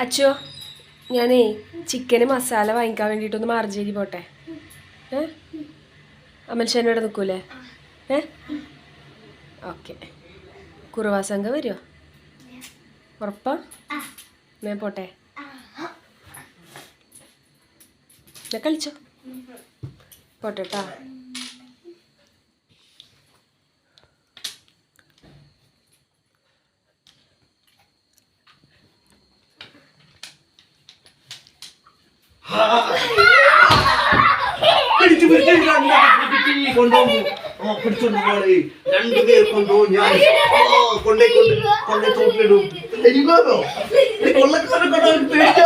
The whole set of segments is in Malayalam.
അച്ചോ ഞാനേ ചിക്കന് മസാല വാങ്ങിക്കാൻ വേണ്ടിയിട്ടൊന്ന് മാർജേരി പോട്ടെ. ഏ? അമൽഷാൻ ഇവിടെ നിൽക്കൂലേ? ഏ? ഓക്കെ. കുറുവാസംഘ വരുമോ ഉറപ്പാ? ഞാൻ പോട്ടെ. കളിച്ചോ? പോട്ടെ കേട്ടാ പിടിച്ചു പിടിച്ചു കൊണ്ടുപോകും പിടിച്ചോണ്ട് പോളെ രണ്ടുപേർ കൊണ്ടുപോകും ഞാൻ. കൊണ്ടേ കൊണ്ട് തോട്ടിലിടും ഹരിമാനോ കൊള്ളക്കാരൻ കൊണ്ടോ പേടിച്ച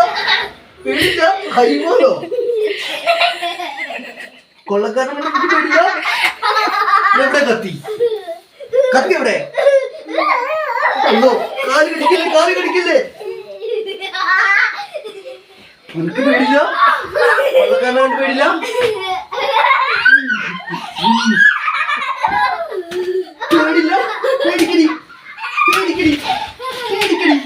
പേടിച്ച ഹരിമാനോ കൊള്ളക്കാരൻ കൊണ്ട് എനിക്ക് എവിടെ കത്തി? കത്തി എവിടെ? കാൽ കടിക്കില്ലേ കാൽ കടിക്കില്ലേ? നിനക്ക് പേടില്ല കൊള്ളക്കാരനെ പേടില്ല പേടില്ല പേടിക്കടി. പേടിക്കടി. പേടിക്കടി.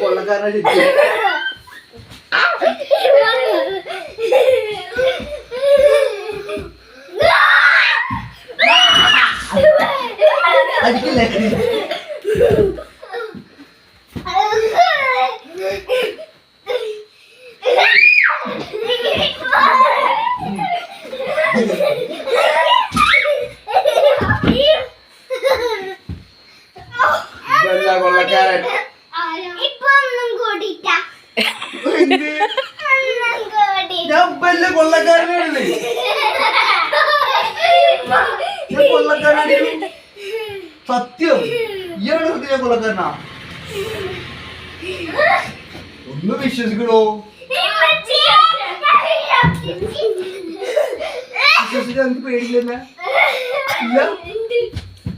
കൊള്ളക്കാരനെ അടിക്കില്ലേ? കൊള്ളക്കാരൻ? ഞാൻ വല്ല കൊള്ളക്കാരനാണ്. ഞാൻ കൊള്ളക്കാരനാണ്. സത്യം. ഇയാളുടെ സത്യം ഞാൻ കൊള്ളക്കാരനാ. ഒന്ന് വിശ്വസിക്കണോ? വിശ്വസിക്കാൻ എനിക്ക് പേടിയില്ല ഇല്ല.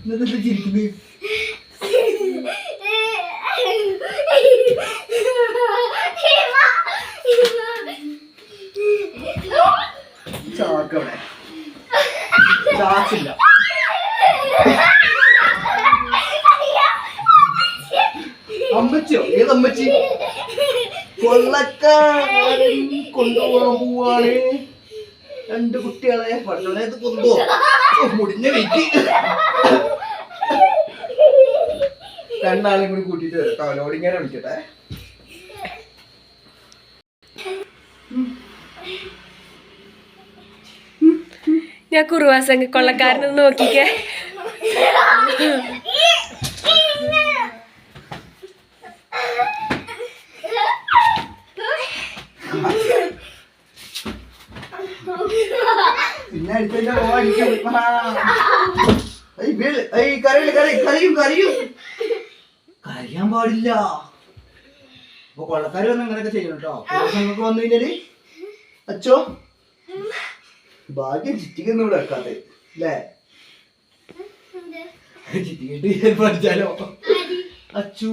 എന്നിട്ട് ചിരിക്കുന്നത് ചാക്കവിടെ ചാക്കില്ല അമ്മച്ചിയോ? ഏത് അമ്മച്ചി? കൊള്ളക്കാരൻ കൊണ്ടുപോകാൻ പോവാണ്. രണ്ട് കുട്ടികളെ പണ്ടത് കൊണ്ടോ മുടിഞ്ഞ വെയിറ്റ് രണ്ടാളെയും കൂടി കൂട്ടിട്ട് വരാം അവനോട് ഇങ്ങനെ വിളിക്കട്ടെ. ഞാൻ കുറുവാസംഘ കൊള്ളക്കാരനൊന്ന് നോക്കിക്കേ. പിന്നെ അടുത്തതിന്റെ മോൻ അടിക്കും കരയില്ല, കരയും, കരയും, കരയും. കരയാൻ പാടില്ല. അപ്പൊ കൊള്ളക്കാര് വന്ന് ഇങ്ങനെയൊക്കെ ചെയ്യണം കേട്ടോ. നിങ്ങൾക്ക് വന്നു കഴിഞ്ഞാൽ അച്ചോ. ഭാഗ്യം ചിറ്റിക്കൊന്നും ഇവിടെ വെക്കാതെ അല്ലേ? ചിറ്റിക്കിട്ട് പഠിച്ചാലോ? അച്ചു.